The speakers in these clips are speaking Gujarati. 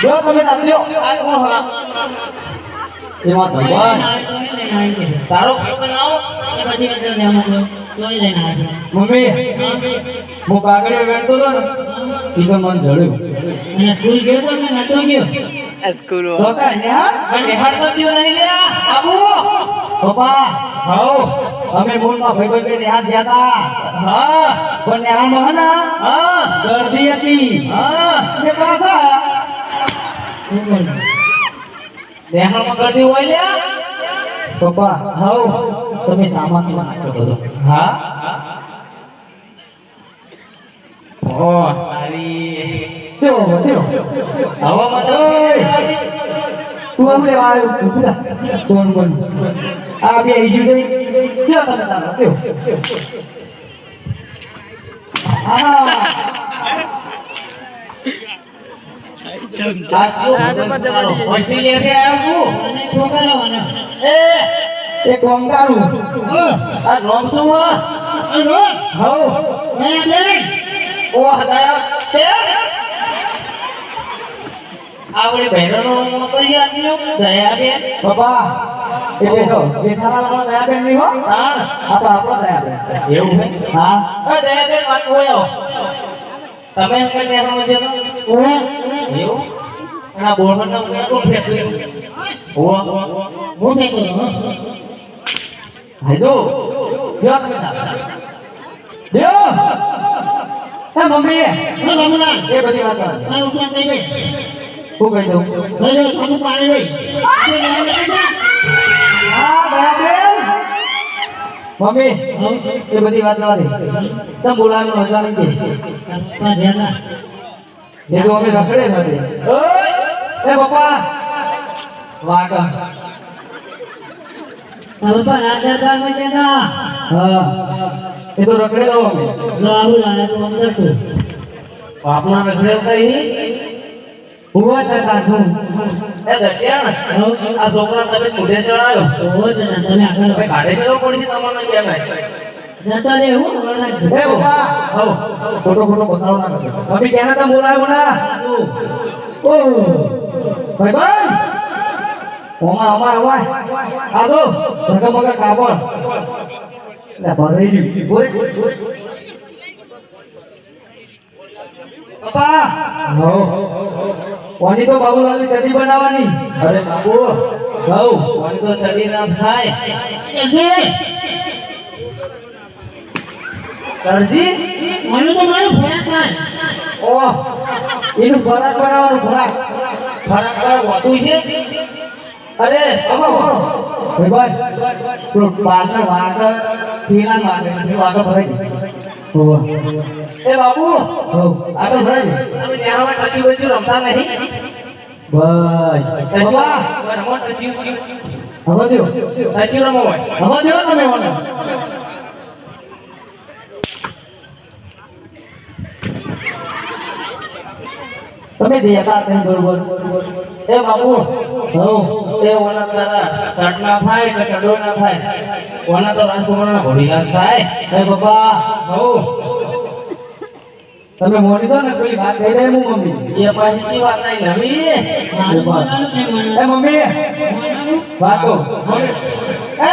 જો તમે એમાં મમ્મી હું કાગળિયો વેણતો હતો ને ઈ તો મન જડ્યું સ્કૂલ ગયો તો ને નતો ગયો. તો કાંઈ ને પણ નિહાળતો ગયો નહીં લ્યા આબુ પપ્પા હાઉ અમે મૂળમાં ભાઈબંધ બેન યાદ ગયા હતા હા. પણ ન્યામાં હે ને હા? ગરદી હતી. હા. ને પાછા. નેહામાં ગરદી હોય લ્યા પપ્પા હાઉ તમે સામાન નાખો બધો. હા? ઓ તારી કોણ કોણ આ બે અને ઠોકરાવાના એ કોંગારું આ હદાયા છે આપણે બહેનોનો મત યાદ દયા બેન બાબા એટલે જો જેઠાલાલનો દયાબેન નહીં હો. હા. આ તો આપણો દયાબેન. એવું છે? હા. એ દયાબેન વાત હોયો તમે એમ કે દેખામાં મજે તો એવું? અને આ બોર્ડ નો મને કોણ ફેંક્યું ઓ હું ફેંક્યું હાજો જો તમે ના. દેવ એ મમ્મી એ બધી વાત. કરે શું કહી. દઉં હા પાણી મમ્મી એ બધી વાત જવા દે. તમે નહીં છે એ તો અમે રખડે નથી એ પપ્પા. વાગ હા. એ તો રખડેલો અમે. બાપના રખડેલ કઈ છું. એ દટિયાણ આ છોકરા તમે કુડે ચડાયો? તમે ગાડે પેલો પડી છે તમને કેમ એ બાપા હો ખોટો ખોટો બતાવો ના તમે. ક્યાં હતા બોલાયો ના ઓ. ભાઈ ભાઈ ઓમા ઓમા ઓમા આ દો ભગા ભગા લે ભરાઈ ગયું બોલ પપ્પા હો કોની તો બાબુલાલની ચટણી બનાવવાની? અરે બાબુ હો કોની તો ચટણી ના થાય? સરજી? ઓહ એનું ફરાક બનાવવાનું ફરાક. ફરાક બનાવ હોતું છે. અરે અમો ભાઈ ભાઈ પેલો પાછળ વાગર વાગર છે વાગર ભરાઈ એ ભરાઈ દે અમે ત્યાં ટકી બધું રમતા નહીં બસ. રમો ટકી હવે દો ટકી રમો હવે દો તમે મને તમે દેતા તેમ બરોબર એ બાબુ હો એ ઓના તારા સટ ના થાય કે ચડો ના થાય? ઓના તો રાજકુમારના ઘોડીલાસ થાય. એ બાપા હો તમે મોડી દો ને કોઈ વાત કહી દે હું મમ્મી. એ પાછી વાત નહીં મમ્મી એ મમ્મી વાતો. એ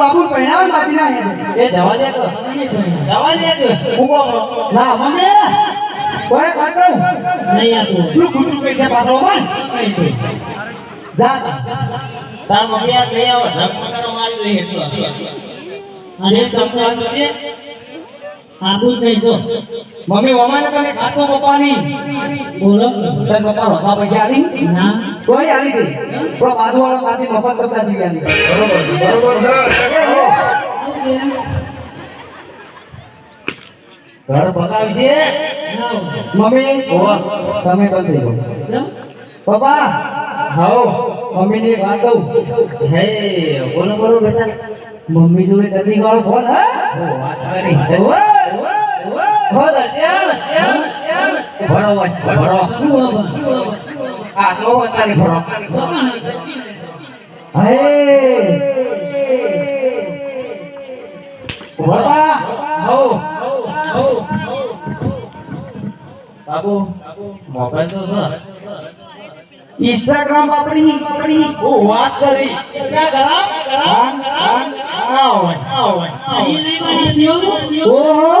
બાબુ ના જવા દે તો. જવા દે ઊભો ના મમ્મી. કોઈ વાતો નહીં. આપું તું ખુટું કઈ છે પાછો બોલ જા તાર મમ્મી આ નહીં આવે. અને જોઈએ આબુ જો મમ્મી અમાને તમે ખાતો પપ્પાની? બોલો. તને પપ્પા રોકા પૈસા આલી? ના. કોઈ આલી દે તો બાજુવાળો પાછી મફત કરતા આલી બરોબર છે. ઘર પકાવી છે મમ્મી તમે બંધ થઈ પપ્પા હો. મમ્મીને ને વાત કહું? હે, બોલો બોલો, બેટા. મમ્મી જોડે કદી ગાળો ફોન, હે? વાત કરી હો ભરો ભરો આ તો તારી ભરો હે. બાપા, હો બાબુ મોબાઈલ તો છે ઇન્સ્ટાગ્રામ આપણી આપણી ઓ વાત કરી ઇન્સ્ટાગ્રામ હા, હા. આ હોય આ હોય આ હોય ઓહો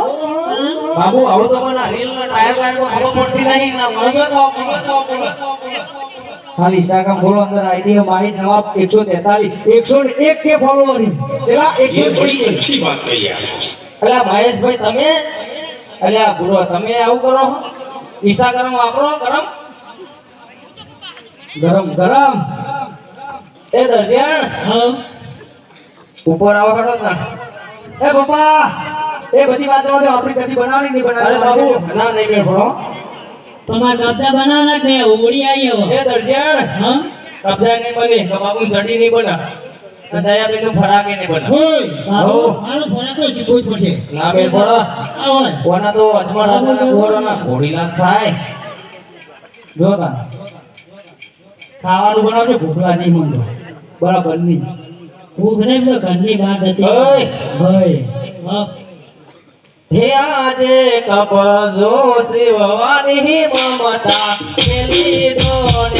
બાબુ હવે તો મને રીલ ના ટાયર લાઈન માં ખબર પડતી નહીં ના મળતો તો મળતો તો ખાલી ઇન્સ્ટાગ્રામ ખોલો અંદર આઈડી મારી નવા એકસો તેતાલીસ એકસો એક કે ફોલોવર પેલા એકસો ये बड़ी अच्छी बात कही आप અલ્યા મહેશભાઈ તમે અલ્યા ગુરુ તમે આવું કરો ઇન્સ્ટાગ્રામ વાપરો ગરમ ગરમ ગરમ. એ દર્જન ઉપર આવો ખડો ના એ પપ્પા એ બધી વાતો વાતો આપણી કદી બનાવવાની નહીં અરે બનાવવાની બાબુ ના નહીં મેળ પડો. તમારે કબજા બનાવના છે ઉડી આવી. એ દર્જન હા કબજા નહીં બને તો બાબુ ચડી નહીં બના તો દયા પેલું ફરાકે નહીં બને તો શીખવું જ પડશે ના મેળ પડો. કોના તો ઘોડો ના ઘોડી ના થાય. જોતા ખાવાનું બનાવજો ભૂખ લાગી મને બરાબર નહીં. ભૂખ નહીં તો ઘરની વાત હતી. ઓય. ભાઈ હા. આજે કપજો શિવવાની મમતા મેલી દોને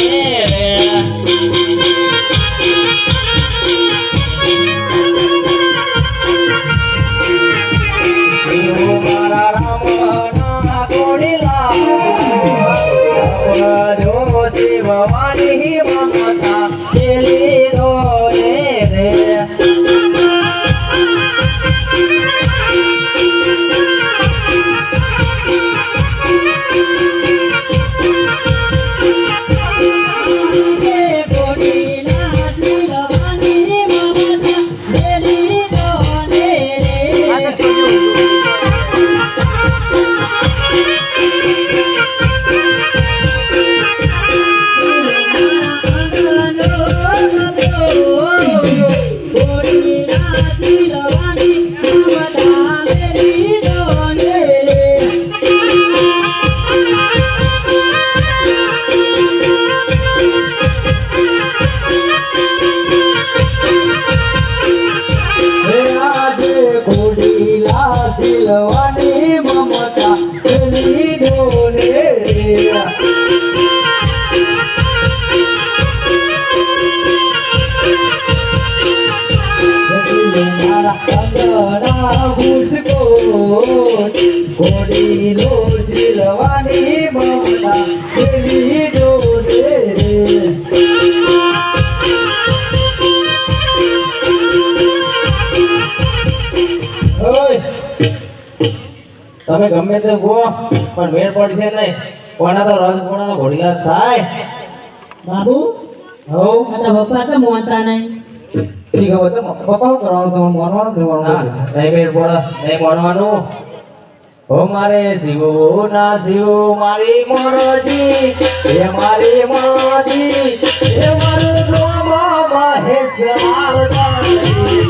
દોરે ઓય તમે ગમે તે ગો પણ મેળ પડશે નહીં. કોના તો રસ કોના તો ઘોડીલા થાય. બાબુ હો? તો પપ્પા તો મોનતા નહીં. ઠીક હવે તો પપ્પા કરવાનું? તમે મોનવાનું કે ના નહીં મેળ પડે નહીં માનવાનું. ઓ મારે શિવો ના શિવો મારી મોરજી, એ મારી મોરજી, એ મારું નામ મહેશ માલવાણી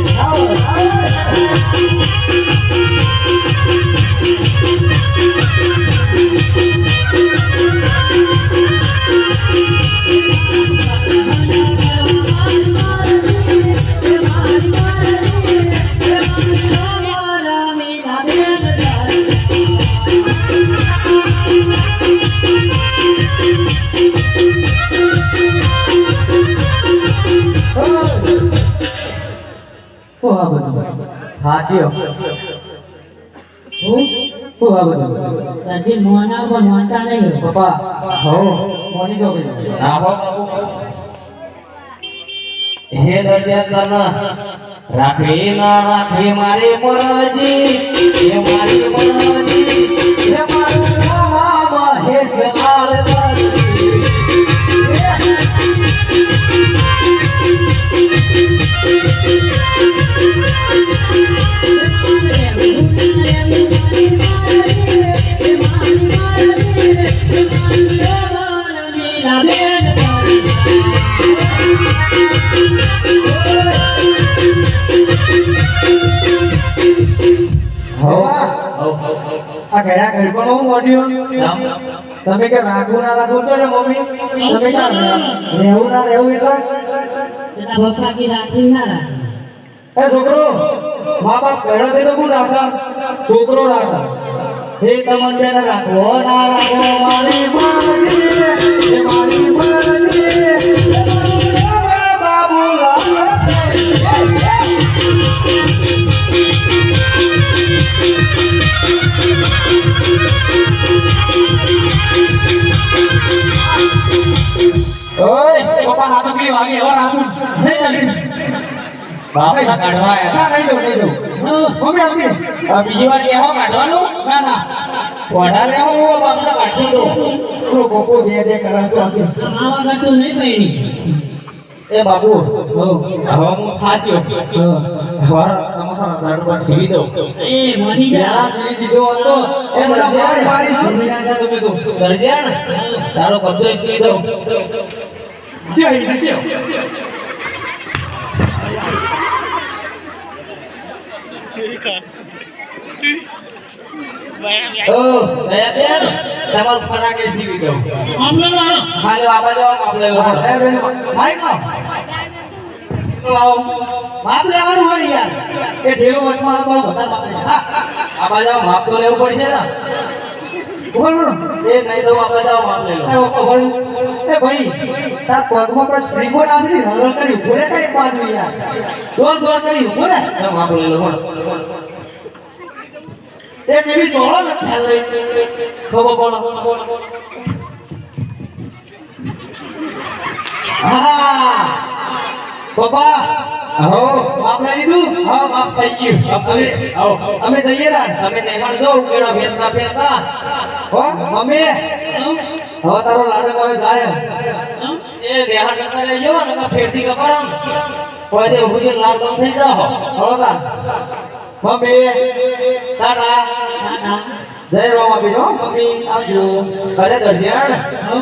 આવો. હે? હું આ બધું મોના પણ મોનતા નહીં પપ્પા હો. કોની તો આવો હો. હે દર્જન રાખી ના રાખી મારી મરજી હે મારી મરજી હે મારું નામ મહેશ લાલ Thank હો આ ઘેરા પણ હું મોડ્યું તમે કે રાખવું ના રાખવું છો ને મમ્મી. તમે કે રહેવું ના રહેવું એટલે? રાખી ના એ છોકરો મા બાપ ઘરે તે તો કોણ રાખા છોકરો રાખા હે તમન બેન રાખવો. ના રાખો, મારી ઓય, પપ્પા હાથ પી વાગે એવા રાખું નહીં. કાઢવા ના મમ્મી બીજી વાર કેહો કાઢવાનું? ના ના. વધારે હું બાપને કાઢી દઉં પેલો કોકો દે કરે તો નહીં એ હો. હવે હું થાચ્યો. હવે તમારા ઝાડ પર સીવી દઉં. એ મોની જા પેલા સીવી દીધો હતો. એ બધા મારી મારી જમી તમે તો દરજ્યાન તારો કબજો દઉં ક્યાં ઓ દયા બેન તમારું ફરાકે સીવી દઉં. ખાલી આવા જવા આપણે એ માપ લેવાનું હોય યાર. એ ઢેલો વચમાં વધારે માપ. જવા માપ તો લેવું પડશે ને. એ નહીં દઉં આવા જવા માપ લેવું. લો એ ભાઈ. તાર પગમાં કોઈ સ્પ્રિંગ ને કરી ઊભો રે કઈ પાંચ યાર દોર દોડ કરી ઊભો રે. લઈ લો બોલો. હા. પપ્પા આવો માપ લઈ લીધું? હા માપ થઈ ગયું. અમે આવો. અમે જઈએ ના તમે નેહાળ જો ઉકેડા ફેરતા ફેરતા હો, મમ્મી? હવે તારો લાડક હવે જાય. એ નહેવાડ જતા રહેજો અને કાં ફેરથી કપડાં કોઈ દે ઊભી લાલ બંધ થઈ જાઓ. હવે મમ્મી, તારા. જય રામ આપી જો મમ્મી, આવજો. અરે દરજ્યાન હો